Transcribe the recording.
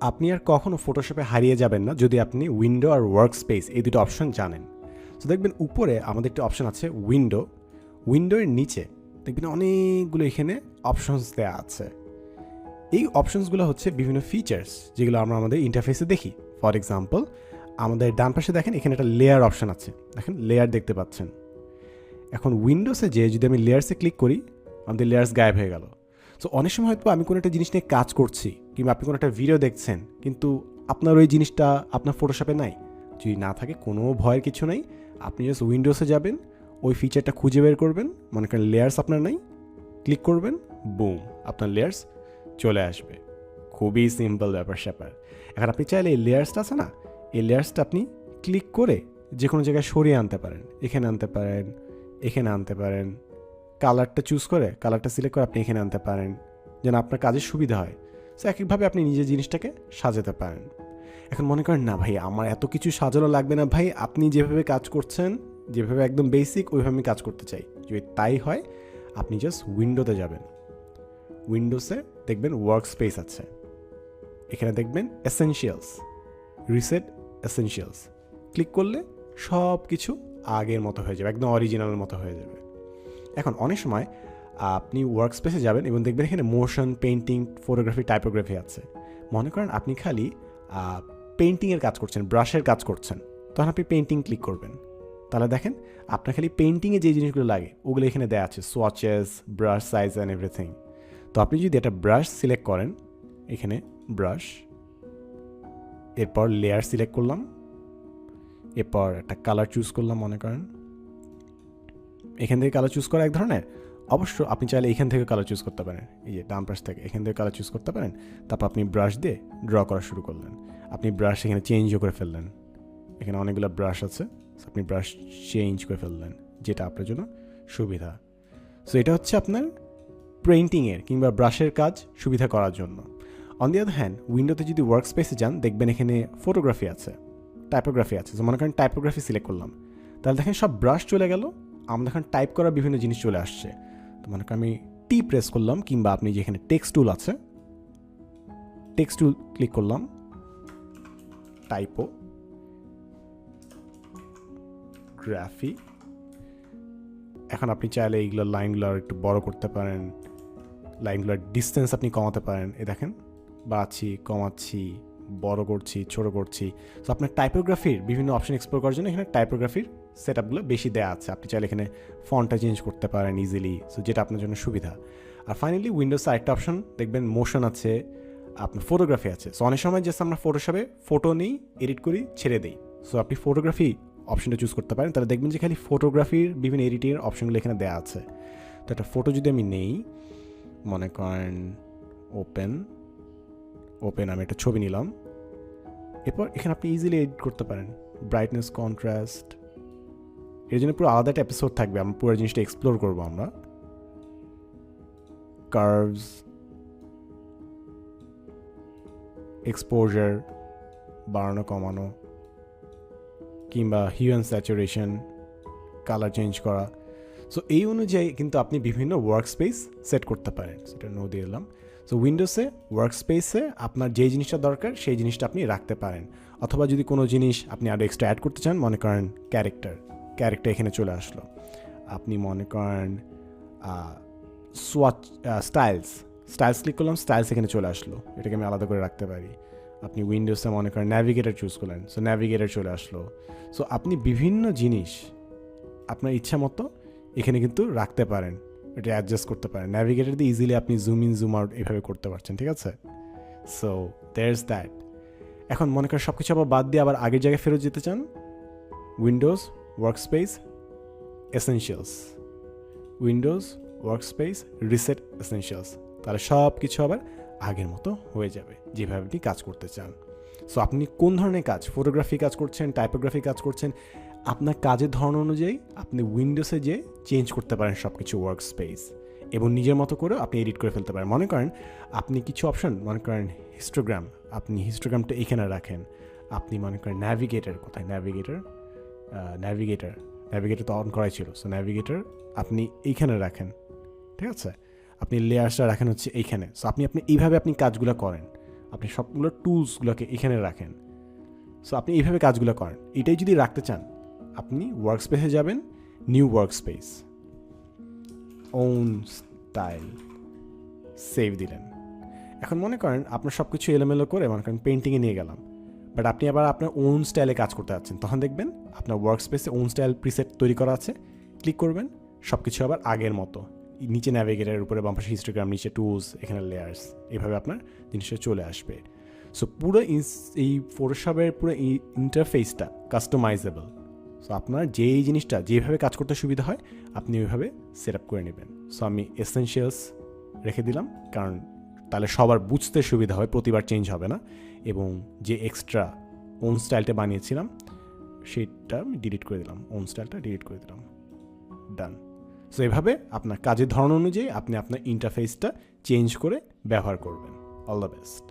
আপনি আর কখনো ফটোশপে হারিয়ে যাবেন না যদি আপনি উইন্ডো আর ওয়ার্ক স্পেস এই দুটো অপশন জানেন। তো দেখবেন উপরে আমাদের একটা অপশন আছে উইন্ডো উইন্ডোর নিচে দেখবেন অনেকগুলো এখানে অপশনস দেওয়া আছে। এই অপশনসগুলো হচ্ছে বিভিন্ন ফিচার্স যেগুলো আমরা আমাদের ইন্টারফেসে দেখি। ফর এক্সাম্পল আমাদের ডান পাশে দেখেন এখানে একটা লেয়ার অপশন আছে। দেখেন লেয়ার দেখতে পাচ্ছেন। এখন উইন্ডোসে যে যদি আমি লেয়ার্সে ক্লিক করি, আমাদের লেয়ার্স গায়েব হয়ে গেল। সো অনেক সময় হয়তো আমি কোনো একটা জিনিস নিয়ে কাজ করছি, কিংবা আপনি কোনো একটা ভিডিও দেখছেন, কিন্তু আপনার ওই জিনিসটা আপনার ফটোশপে নাই। যদি না থাকে, কোনো ভয়ের কিছু নাই। আপনি জাস্ট উইন্ডোসে যাবেন, ওই ফিচারটা খুঁজে বের করবেন, মনে করেন লেয়ার্স আপনার নাই ক্লিক করবেন বুম আপনার লেয়ার্স চলে আসবে। খুবই সিম্পল ব্যাপার স্যাপার। এখন আপনি চাইলে এই লেয়ার্সটা আছে না, এই লেয়ার্সটা আপনি ক্লিক করে যে কোনো জায়গায় সরিয়ে আনতে পারেন। এখানে আনতে পারেন, এখানে আনতে পারেন। কালারটা চুজ করে, কালারটা সিলেক্ট করে আপনি এখানে আনতে পারেন। যেন আপনার কাজের সুবিধা হয়। সো এক একভাবে আপনি নিজের জিনিসটাকে সাজাতে পারেন। এখন মনে করেন, না ভাই, আমার এত কিছু সাজানো লাগবে না ভাই। আপনি যেভাবে কাজ করছেন, যেভাবে একদম বেসিক ওইভাবে আমি কাজ করতে চাই। যদি তাই হয়, আপনি জাস্ট উইন্ডোতে যাবেন। উইন্ডোসে দেখবেন ওয়ার্ক স্পেস আছে। এখানে দেখবেন এসেনশিয়ালস রিসেট এসেনশিয়ালস ক্লিক করলে সব কিছু আগের মতো হয়ে যাবে, একদম অরিজিনালের মতো হয়ে যাবে। এখন অনেক সময় আপনি ওয়ার্ক স্পেসে যাবেন এবং দেখবেন এখানে মোশন পেন্টিং ফটোগ্রাফি টাইপোগ্রাফি আছে। মনে করেন আপনি খালি পেন্টিংয়ের কাজ করছেন ব্রাশের কাজ করছেন, তখন আপনি পেন্টিং ক্লিক করবেন। তাহলে দেখেন, আপনার খালি পেন্টিংয়ে যে জিনিসগুলো লাগে, ওগুলো এখানে দেওয়া আছে swatches brush size and everything তো আপনি যদি একটা ব্রাশ সিলেক্ট করেন, এখানে ব্রাশ এরপর লেয়ার সিলেক্ট করলাম, এরপর একটা কালার চুজ করলাম মনে করেন। এখান থেকে কালার চুজ করা এক ধরনের? অবশ্য আপনি চাইলে এখান থেকে কালার চুজ করতে পারেন। এই যে ডান পাশ থেকে এখান থেকে কালার চুজ করতে পারেন, তারপর আপনি ব্রাশ দিয়ে ড্র করা শুরু করলেন। আপনি ব্রাশ এখানে চেঞ্জও করে ফেললেন। এখানে অনেকগুলো ব্রাশ আছে আপনি ব্রাশ চেঞ্জ করে ফেললেন, যেটা আপনার জন্য সুবিধা। সো এটা হচ্ছে আপনার পেন্টিংয়ের কিংবা ব্রাশের কাজ সুবিধা করার জন্য। অন দি আদার হ্যান্ড উইন্ডোতে যদি ওয়ার্ক স্পেসে যান, দেখবেন এখানে ফটোগ্রাফি আছে টাইপোগ্রাফি আছে। তো মনে করেন টাইপোগ্রাফি সিলেক্ট করলাম। তাহলে দেখেন সব ব্রাশ চলে গেল আমরা এখন টাইপ করা বিভিন্ন জিনিস চলে আসছে। তো মনে আমি টি প্রেস করলাম, কিংবা আপনি যেখানে টেক্সট টুল আছে টেক্সট টুল ক্লিক করলাম টাইপো গ্রাফি এখন আপনি চাইলে এইগুলো লাইনগুলো আর একটু বড় করতে পারেন লাইনগুলোর ডিস্টেন্স আপনি কমাতে পারেন, এ দেখেন, বাড়াচ্ছি, কমাচ্ছি, বড় করছি, ছোট করছি। সো আপনার টাইপোগ্রাফির বিভিন্ন অপশন এক্সপ্লোর করার জন্য এখানে টাইপোগ্রাফির সেট আপগুলো বেশি দেওয়া আছে। আপনি চাইলে এখানে ফন্টটা চেঞ্জ করতে পারেন ইজিলি সো যেটা আপনার জন্য সুবিধা। আর ফাইনালি উইন্ডোজ আরেকটা অপশন দেখবেন মোশন আছে, আপনার ফটোগ্রাফি আছে। সো অনেক সময় জাস্ট আমরা ফটোশপে ফটো নিই এডিট করি, ছেড়ে দিই। সো আপনি ফটোগ্রাফি অপশনটা চুজ করতে পারেন। তাহলে দেখবেন যে খালি ফটোগ্রাফির বিভিন্ন এডিটিংয়ের অপশনগুলো এখানে দেওয়া আছে। তো একটা ফটো যদি আমি নেই, মনে করেন ওপেন ওপেন আমি একটা ছবি নিলাম। এরপর এখানে আপনি ইজিলি এডিট করতে পারেন। ব্রাইটনেস কন্ট্রাস্ট এর জন্য পুরো আলাদা একটা এপিসোড থাকবে, আমরা পুরো জিনিসটা এক্সপ্লোর করব আমরা। কার্ভস এক্সপোজার বাড়ানো, কমানো, কিংবা hue and saturation colour change করা। সো এই অনুযায়ী কিন্তু আপনি বিভিন্ন ওয়ার্ক স্পেস সেট করতে পারেন, সেটা নো দিয়ে দিলাম সো উইন্ডোসে ওয়ার্ক স্পেসে আপনার যে জিনিসটা দরকার, সেই জিনিসটা আপনি রাখতে পারেন। অথবা যদি কোনো জিনিস আপনি আরও এক্সট্রা অ্যাড করতে চান, মনে করেন ক্যারেক্টার ক্যারেক্টার এখানে চলে আসলো। আপনি মনে করেন সোয়াচ স্টাইলস স্টাইলস ক্লিক করলাম স্টাইলস এখানে চলে আসলো। এটাকে আমি আলাদা করে রাখতে পারি। আপনি উইন্ডোজে মনে করেন ন্যাভিগেটার চুজ করলেন সো ন্যাভিগেটার চলে আসলো। সো আপনি বিভিন্ন জিনিস আপনার ইচ্ছা মতো এখানে কিন্তু রাখতে পারেন। এটা অ্যাডজাস্ট করতে পারেন। ন্যাভিগেটার দিয়ে ইজিলি আপনি জুম ইন জুম আউট এভাবে করতে পারছেন, ঠিক আছে? সো দেয়ার ইজ দ্যাট এখন মনে করেন সব কিছু আবার বাদ দিয়ে আবার আগের জায়গায় ফেরত যেতে চান? Windows space essentials windows space reset essentials তাহলে সব কিছু আবার আগের মতো হয়ে যাবে যেভাবে আপনি কাজ করতে চান। সো আপনি কোন ধরনের কাজ? ফটোগ্রাফি কাজ করছেন টাইপোগ্রাফি কাজ করছেন, আপনার কাজের ধরন অনুযায়ী আপনি উইন্ডোসে যে চেঞ্জ করতে পারেন সব কিছু ওয়ার্ক স্পেস এবং নিজের মতো করে আপনি এডিট করে ফেলতে পারেন। মনে করেন আপনি কিছু অপশন মনে করেন হিস্টোগ্রাম আপনি হিস্টোগ্রামটা এখানে রাখেন। আপনি মনে করেন ন্যাভিগেটার কোথায়? ন্যাভিগেটার ন্যাভিগেটার ন্যাভিগেটার তো অন করাই ছিল। সো ন্যাভিগেটার আপনি এইখানে রাখেন, ঠিক আছে? আপনি লেয়ার্সটা রাখেন হচ্ছে এইখানে। সো আপনি আপনি এইভাবে আপনি কাজগুলো করেন। আপনি সবগুলো টুলসগুলোকে এখানে রাখেন। সো আপনি এইভাবে কাজগুলো করেন। এটাই যদি রাখতে চান, আপনি ওয়ার্ক স্পেসে যাবেন new work space own style save দিলেন। এখন মনে করেন আপনার সব কিছু এলোমেলো করে, মনে করেন পেন্টিংয়ে নিয়ে গেলাম। বাট আপনি আবার আপনার ওন স্টাইলে কাজ করতে যাচ্ছেন। তখন দেখবেন আপনার ওয়ার্ক স্পেসে ওন স্টাইল প্রিসেট তৈরি করা আছে। ক্লিক করবেন সব কিছু আবার আগের মতো। নিচে ন্যাভিগেটারের উপরে বাম পাশে হিস্টোগ্রাম নিচে টুলস এখানে লেয়ার্স এইভাবে আপনার জিনিসটা চলে আসবে। সো পুরো এই ফটোশপের পুরো ইন্টারফেসটা কাস্টমাইজেবল সো আপনার যেই জিনিসটা, যেভাবে কাজ করতে সুবিধা হয়, আপনি ওইভাবে সেট আপ করে নেবেন। সো আমি এসেনশিয়ালস রেখে দিলাম, কারণ তাহলে সবার বুঝতে সুবিধা হয়, প্রতিবার চেঞ্জ হবে না। এবং যে এক্সট্রা ওন স্টাইলটা বানিয়েছিলাম, সেটা আমি ডিলিট করে দিলাম ওন স্টাইলটা ডিলিট করে দিলাম। ডান সো এভাবে আপনার কাজের ধরন অনুযায়ী আপনি আপনার ইন্টারফেসটা চেঞ্জ করে ব্যবহার করবেন। All the best